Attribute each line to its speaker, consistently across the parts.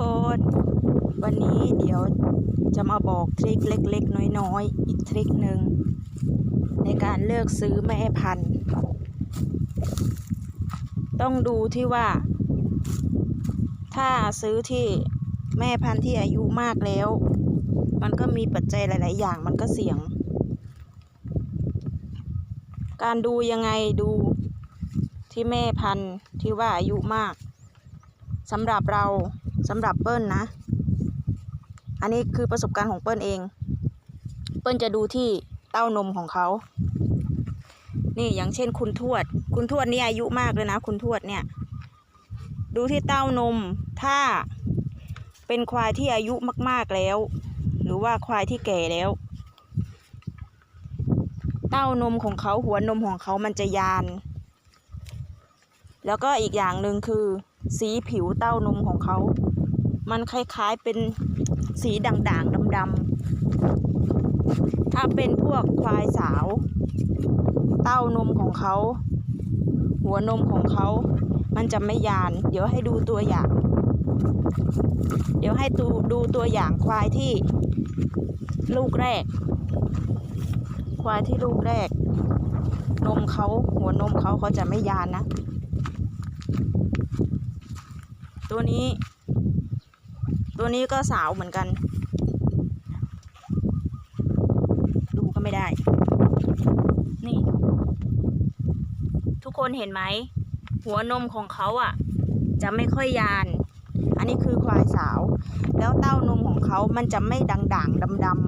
Speaker 1: คน วันนี้เดี๋ยวจะมาบอกทริคเล็ก ๆ น้อยๆ อีกทริคหนึ่งในการเลือกซื้อแม่พันธุ์ ต้องดูที่ว่า ถ้าซื้อที่แม่พันธุ์ที่อายุมากแล้ว มันก็มีปัจจัยหลาย ๆ อย่างมันก็เสี่ยง การดูยังไงดูที่แม่พันธุ์ที่ว่าอายุมากสำหรับเรา สำหรับเปิ้ลนะ อันนี้คือประสบการณ์ของเปิ้ลเอง เปิ้ลจะดูที่เต้านมของเขา นี่อย่างเช่นคุณทวด คุณทวดนี่อายุมากเลยนะ คุณทวดเนี่ย ดูที่เต้านม ถ้าเป็นควายที่อายุมาก ๆแล้ว หรือว่าควายที่แก่แล้ว เต้านมของเขาหัวนมของเขามันจะยาน แล้วก็อีกอย่างหนึ่งคือ สีผิวเต้านมของเขา มันคล้ายๆเป็นสีด่างๆดำๆถ้าเป็นพวกควายสาว เต้านมของเขา หัวนมของเขา มันจะไม่ยาน เดี๋ยวให้ดูตัวอย่าง เดี๋ยวให้ดูดูตัวอย่างควายที่ลูกแรก ควายที่ลูกแรก นมเขาหัวนมเขาเขาจะไม่ยานนะ ตัวนี้ ตัวนี้ก็สาวเหมือนกัน ดูก็ไม่ได้ นี่ ทุกคนเห็นไหม หัวนมของเขาอะ จะไม่ค่อยยาน อันนี้คือควายสาว แล้วเต้านมของเขามันจะไม่ด่างๆดำ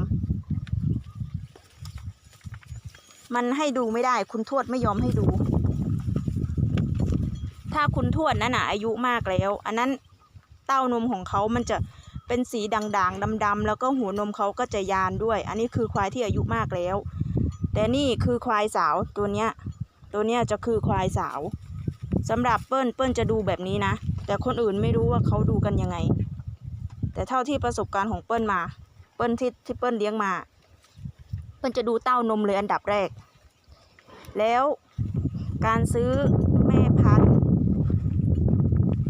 Speaker 1: ๆมันให้ดูไม่ได้คุณทวดไม่ยอมให้ดู ถ้าคุณทวดนั่นน่ะอายุมากแล้ว อันนั้นเต้านมของเขามันจะ เป็นสีด่างๆดำๆแล้วก็หัวนมเขาก็จะยานด้วย อันนี้คือควายที่อายุมากแล้ว แต่นี่คือควายสาวตัวเนี้ยตัวเนี้ยจะคือควายสาวสำหรับเปิ้ลเปิ้ลจะดูแบบนี้นะ แต่คนอื่นไม่รู้ว่าเขาดูกันยังไง แต่เท่าที่ประสบการณ์ของเปิ้ลมา เปิ้ลที่ที่เปิ้ลเลี้ยงมา เปิ้ลจะดูเต้านมเลยอันดับแรก แล้วการซื้อแม่พันธุ์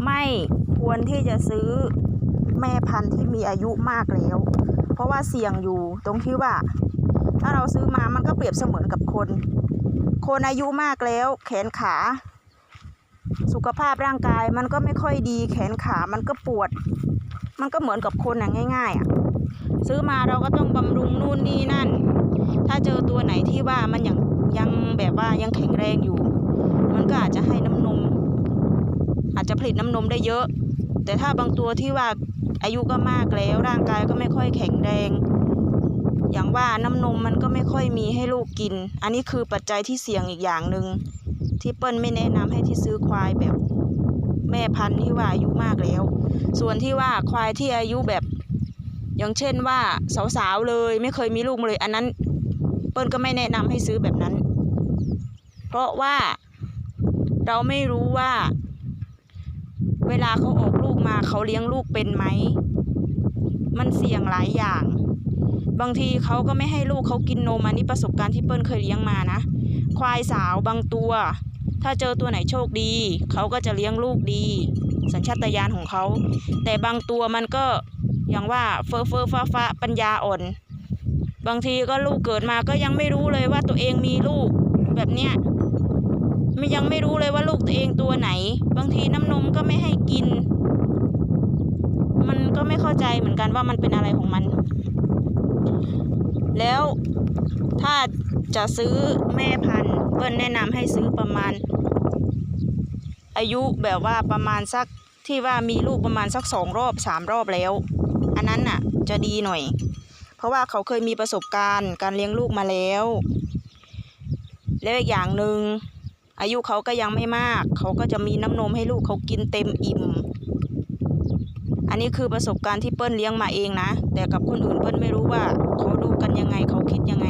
Speaker 1: ไม่ควรที่จะซื้อ แม่พันธุ์ที่มีอายุมากแล้ว เพราะว่าเสี่ยงอยู่ตรงที่ว่า ถ้าเราซื้อมามันก็เปรียบเสมือนกับคน คนอายุมากแล้ว แขนขา สุขภาพร่างกายมันก็ไม่ค่อยดีแขนขามันก็ปวด มันก็เหมือนกับคนอะง่ายๆอะซื้อมาเราก็ต้องบำรุงนู่นนี่นั่น ถ้าเจอตัวไหนที่ว่ามันยังยังแบบว่ายังแข็งแรงอยู่ มันก็อาจจะให้น้ำนม อาจจะผลิตน้ำนมได้เยอะ แต่ถ้าบางตัวที่ว่า อายุก็มากแล้วร่างกายก็ไม่ค่อยแข็งแรง อย่างว่าน้ำนมมันก็ไม่ค่อยมีให้ลูกกิน อันนี้คือปัจจัยที่เสี่ยงอีกอย่างหนึ่งที่เปิ้ลไม่แนะนำให้ที่ซื้อควายแบบแม่พันธุ์ที่ว่าอายุมากแล้ว ส่วนที่ว่าควายที่อายุแบบอย่างเช่นว่าสาวๆเลยไม่เคยมีลูกเลย อันนั้นเปิ้ลก็ไม่แนะนำให้ซื้อแบบนั้น เพราะว่าเราไม่รู้ว่า เวลาเขาออกลูกมาเขาเลี้ยงลูกเป็นไหม มันเสี่ยงหลายอย่าง บางทีเขาก็ไม่ให้ลูกเขากินนมอันนี้ประสบการณ์ที่เปิ้ลเคยเลี้ยงมานะ ควายสาวบางตัว ถ้าเจอตัวไหนโชคดี เขาก็จะเลี้ยงลูกดี สัญชาตญาณของเขา แต่บางตัวมันก็อย่างว่าเฟอเฟอฟ้าฟ้าปัญญาอ่อน บางทีก็ลูกเกิดมาก็ยังไม่รู้เลยว่าตัวเองมีลูกแบบเนี้ย ยังไม่รู้เลยว่าลูกตัวเองตัวไหน บางทีน้ำนมก็ไม่ให้กิน มันก็ไม่เข้าใจเหมือนกันว่ามันเป็นอะไรของมัน แล้วถ้าจะซื้อแม่พันธุ์เปิ้ลแนะนำให้ซื้อประมาณ อายุแบบว่าประมาณสักที่ว่ามีลูกประมาณสักสองรอบสามรอบแล้ว อันนั้นน่ะจะดีหน่อย เพราะว่าเขาเคยมีประสบการณ์การเลี้ยงลูกมาแล้ว แล้วอีกอย่างหนึ่ง อายุเขาก็ยังไม่มาก เขาก็จะมีน้ำนมให้ลูกเขากินเต็มอิ่ม อันนี้คือประสบการณ์ที่เปิ้ลเลี้ยงมาเองนะ แต่กับคนอื่นเปิ้ลไม่รู้ว่าเขาดูกันยังไงเขาคิดยังไง